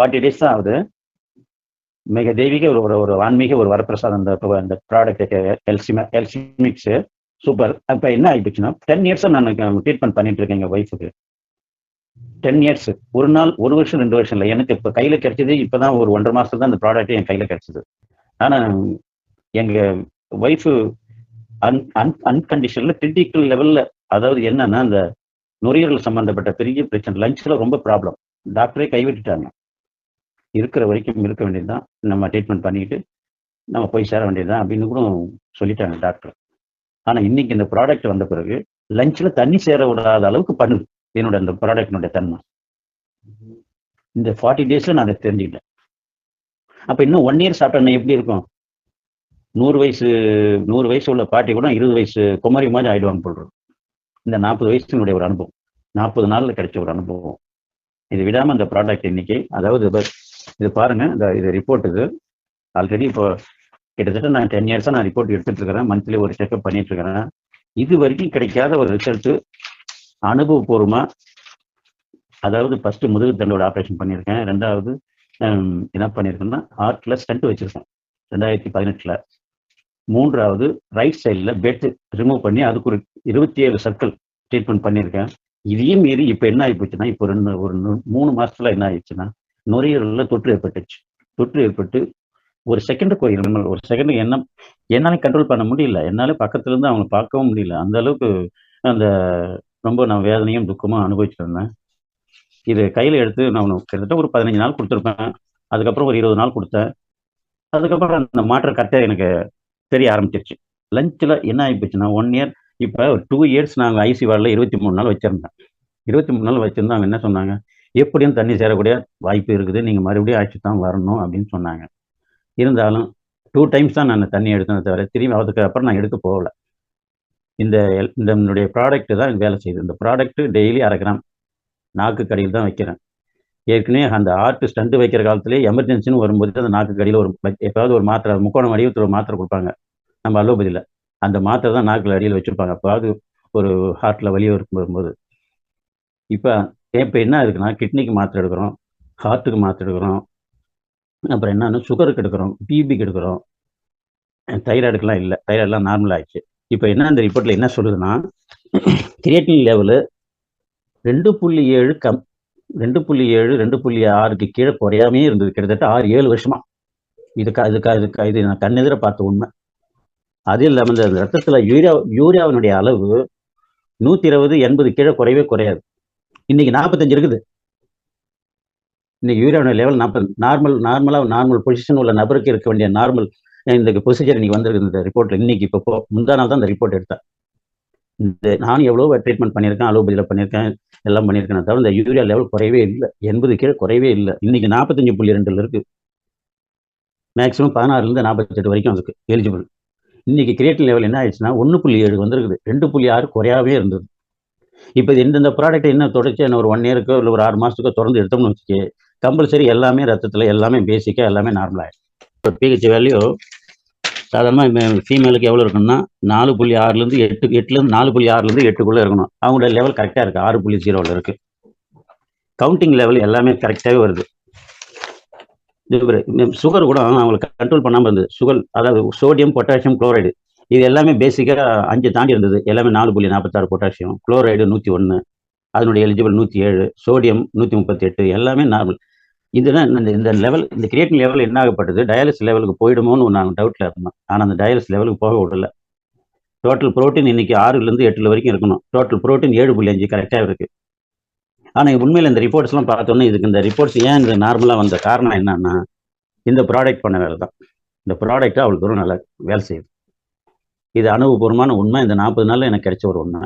Forty days தான் ஆகுது. மிக தெய்வீக ஒரு ஒரு ஒரு ஆன்மீக ஒரு வரப்பிரசாதம் அந்த அந்த ப்ராடக்ட் எல்சிமா எல்சிமிக்ஸ் சூப்பர் அப்போ என்ன ஆகிடுச்சுன்னா டென் இயர்ஸாக நான் ட்ரீட்மெண்ட் பண்ணிட்டு இருக்கேன் எங்கள் ஒய்ஃபுக்கு டென் இயர்ஸ் ஒரு நாள் ஒரு வருஷம் ரெண்டு வருஷம் இல்லை. எனக்கு இப்போ கையில் கிடைச்சது இப்போதான் ஒரு ஒன்றரை மாசத்துல தான் அந்த ப்ராடக்ட் என் கையில் கிடைச்சது. ஆனால் எங்கள் ஒய்ஃபு அன் அன் அன்கண்டிஷனில் கிரிட்டிக்கல் லெவலில் அதாவது என்னன்னா அந்த நுரையீரல் சம்பந்தப்பட்ட பெரிய பிரச்சனை லஞ்சில் ரொம்ப ப்ராப்ளம் டாக்டரே கைவிட்டுட்டாங்க. இருக்கிற வரைக்கும் இருக்க வேண்டியதுதான். நம்ம ட்ரீட்மெண்ட் பண்ணிக்கிட்டு நம்ம போய் சேர வேண்டியதுதான் அப்படின்னு கூட சொல்லிட்டாங்க டாக்டர் ஆனால் இன்னைக்கு இந்த ப்ராடக்ட் வந்த பிறகு லஞ்சில் தண்ணி சேர விடாத அளவுக்கு பண்ணுது. என்னோட அந்த ப்ராடக்டினுடைய தன்மை. இந்த ஃபார்ட்டி டேஸில் நான் அதை தெரிஞ்சுக்கிட்டேன். அப்போ இன்னும் ஒன் இயர் சாப்பிட்டேன்னா எப்படி இருக்கும்? நூறு வயசு நூறு வயசு உள்ள பாட்டி கூட இருபது வயசு குமரி மாதிரி ஆயிடுவாங்க போடுறோம் இந்த நாற்பது வயசுனுடைய ஒரு அனுபவம். நாற்பது நாளில் கிடைச்ச ஒரு அனுபவம். இது விடாமல் அந்த ப்ராடக்ட் இன்னைக்கு அதாவது இது பாருங்க இந்த இது ரிப்போர்ட் இது. ஆல்ரெடி இப்போ கிட்டத்தட்ட நான் டென் இயர்ஸாக நான் ரிப்போர்ட் எடுத்துட்டு இருக்கிறேன் மந்த்லி ஒரு செக்அப் பண்ணிட்டு இருக்கிறேன் இது வரைக்கும் கிடைக்காத ஒரு ரிசல்ட்டு அனுபவபூர்வமா அதாவது ஃபர்ஸ்ட் முதுகு தண்டோட ஆப்ரேஷன் பண்ணியிருக்கேன். ரெண்டாவது என்ன பண்ணியிருக்கேன்னா ஹார்ட்ல ஸ்டண்ட் வச்சிருக்கேன். ரெண்டாயிரத்தி பதினெட்டுல. மூன்றாவது ரைட் சைடில் பெட் ரிமூவ் பண்ணி அதுக்கு ஒரு இருபத்தி ஏழு சர்க்கிள் ட்ரீட்மெண்ட் பண்ணியிருக்கேன். இதையும் மீறி இப்போ என்ன ஆகி போச்சுன்னா இப்போ ரெண்டு ஒரு மூணு மாசத்துல என்ன ஆயிடுச்சுன்னா நுரையீரலில் தொற்று ஏற்பட்டுச்சு. தொற்று ஏற்பட்டு ஒரு செகண்ட் கோயில் ஒரு செகண்ட் என்ன என்னால கண்ட்ரோல் பண்ண முடியல. என்னால பக்கத்துல இருந்து பார்க்கவும் முடியல. அந்த அளவுக்கு அந்த ரொம்ப நான் வேதனையும் துக்கமும் அனுபவிச்சுட்டு இருந்தேன். இது கையில எடுத்து நான் கிட்டத்தட்ட ஒரு பதினஞ்சு நாள் கொடுத்துருப்பேன். அதுக்கப்புறம் ஒரு இருபது நாள் கொடுத்தேன். அதுக்கப்புறம் அந்த மாற்றம் கரெக்டாக எனக்கு தெரிய ஆரம்பிச்சிருச்சு. லஞ்சில் என்ன ஆகிப்போச்சுன்னா ஒன் இயர் இப்போ ஒரு டூ இயர்ஸ் நாங்கள் ஐசி வார்டில் இருபத்தி மூணு நாள் வச்சிருந்தேன். இருபத்தி மூணு நாள் வச்சுருந்தா அவங்க என்ன சொன்னாங்க? எப்படியும் தண்ணி சேரக்கூடிய வாய்ப்பு இருக்குது. நீங்கள் மறுபடியும் ஆட்சி தான் வரணும் அப்படின்னு சொன்னாங்க. இருந்தாலும் டூ டைம்ஸ் தான் நான் தண்ணி எடுத்தேன் தவிர திரும்பி அதுக்கு அப்புறம் நான் எடுக்க போகல. இந்த எல்- இந்த என்னுடைய ப்ராடக்ட்டு தான் வேலை செய்யுது. இந்த ப்ராடக்ட்டு டெய்லி அரை கிராம் நாக்கு கடையில் தான் வைக்கிறேன். ஏற்கனவே அந்த ஆர்ட் ஸ்டண்ட் வைக்கிற காலத்திலே எமர்ஜென்சின்னு வரும்போது அந்த நாக்கு கடியில் ஒரு எப்போவது ஒரு மாத்திரை முக்கோணம் வடிவத்தில் ஒரு மாத்திரை கொடுப்பாங்க. நம்ம அலோபதியில். அந்த மாத்திரை தான் நாக்கில் அடியில் வச்சுருப்பாங்க. அப்பாவது ஒரு ஹார்ட்டில் வலி இருக்கும் வரும்போது. இப்போ இப்போ என்ன இருக்குன்னா கிட்னிக்கு மாத்திரை எடுக்கிறோம் ஹார்ட்டுக்கு மாத்திரை எடுக்கிறோம் அப்புறம் என்னன்னா சுகருக்கு எடுக்கிறோம் பிபிக்கு எடுக்கிறோம். தைராய்டுக்கெல்லாம் இல்லை. தைராய்டுலாம் நார்மல் ஆயிடுச்சு. இப்போ என்ன அந்த ரிப்போர்ட்டில் என்ன சொல்லுதுன்னா கிரியேட்டின் லெவலு ரெண்டு புள்ளி ஏழு கம் ரெண்டு புள்ளி ஏழு ரெண்டு புள்ளி ஆறுக்கு கீழே குறையாமே இருந்தது. கிட்டத்தட்ட ஆறு ஏழு வருஷமா. இதுக்கா இதுக்கா இதுக்கா இது நான் கண்ணெதிர பார்த்த உண்மை. அது இல்லாமல் இந்த ரத்தத்தில் யூரியா யூரியாவினுடைய அளவு நூற்றி இருபது எண்பது கீழே குறையவே குறையாது. இன்னைக்கு நாற்பத்தஞ்சு இருக்குது. இன்னைக்கு யூரியாவோட லெவல் நாற்பது. நார்மல் நார்மலாக நார்மல் பொசிஷன் உள்ள நபருக்கு இருக்க வேண்டிய நார்மல் இந்த ப்ரொசீஜர் இன்னைக்கு வந்திருக்கு இந்த ரிப்போர்ட்ல இன்னைக்கு இப்போ முந்தா நாள் தான் இந்த ரிப்போர்ட் எடுத்தேன். இந்த நான் எவ்வளோ ட்ரீட்மெண்ட் பண்ணியிருக்கேன் அலோபதியில் பண்ணியிருக்கேன் எல்லாம் பண்ணியிருக்கேன் தவிர இந்த யூரியா லெவல் குறையவே இல்லை. எண்பது கீழே குறையவே இல்லை. இன்னைக்கு நாற்பத்தஞ்சு புள்ளி ரெண்டுல இருக்கு. மேக்ஸிமம் பதினாறுலேருந்து நாற்பத்தெட்டு வரைக்கும் அதுக்கு எலிஜிபிள் இன்னைக்கு கிரியேட்டிவ் லெவல் என்ன ஆயிடுச்சுன்னா ஒன்று புள்ளி ஏழு வந்திருக்குது. ரெண்டு புள்ளி ஆறு குறையாவே இருந்தது. இப்போ இது இந்த ப்ராடக்ட் என்ன தொடர்ச்சி? என்ன ஒரு ஒன் இயருக்கோ இல்லை ஒரு ஆறு மாதத்துக்கோ தொடர்ந்து எடுத்தோம்னு வச்சுக்கே கம்பல்சரி எல்லாமே ரத்தத்தில் எல்லாமே பேசிக்காக எல்லாமே நார்மலாகிடும் இப்போ பிஹெச் வேல்யூ சாதாரணமாக ஃபீமேலுக்கு எவ்வளோ இருக்குன்னா நாலு புள்ளி ஆறுலேருந்து எட்டு எட்டுலேருந்து நாலு புள்ளி ஆறுலேருந்து எட்டுக்குள்ளே இருக்கணும். அவங்களோட லெவல் கரெக்டாக இருக்குது ஆறு புள்ளி ஜீரோவில் இருக்குது கவுண்டிங் லெவல் எல்லாமே கரெக்டாகவே வருது. சுகர் கூட அவங்களுக்கு கண்ட்ரோல் பண்ணாமல் இருந்தது. சுகர் அதாவது சோடியம் பொட்டாசியம் குளோரைடு இது எல்லாமே பேசிக்காக அஞ்சு தாண்டி இருந்தது. எல்லாமே நாலு புள்ளி நாற்பத்தாறு பொட்டாசியம் குளோரைடு நூற்றி ஒன்று அதனுடைய எலிஜிபிள் நூற்றி ஏழு சோடியம் நூற்றி முப்பத்தி எட்டு எல்லாமே நார்மல் இதுதான் இந்த இந்த லெவல் இந்த கிரியேட்டிங் லெவல் என்ன ஆகப்பட்டது? டயாலிஸ் லெவலுக்கு போயிடுமோன்னு நாங்கள் டவுட்டில் இருந்தோம் ஆனால் அந்த டயாலிஸ் லெவலுக்கு போக விடல. டோட்டல் புரோட்டீன் இன்னைக்கு ஆறுலேருந்து எட்டுல வரைக்கும் இருக்கணும். டோட்டல் ப்ரோட்டீன் ஏழு புள்ளி அஞ்சு கரெக்டாக இருக்குது ஆனால் உண்மையில் இந்த ரிப்போர்ட்ஸ்லாம் பார்த்தோன்னே இதுக்கு இந்த ரிப்போர்ட்ஸ் ஏன் இந்த நார்மலாக வந்த காரணம் என்னன்னா இந்த ப்ராடக்ட் பண்ண வேலை தான். இந்த ப்ராடக்ட் அவ்வளோ தூரம் நல்லா வேலை செய்யுது. இது அனுபவபூர்வமான உண்மை. இந்த நாற்பது நாளில் எனக்கு கிடைச்ச ஒரு உண்மை.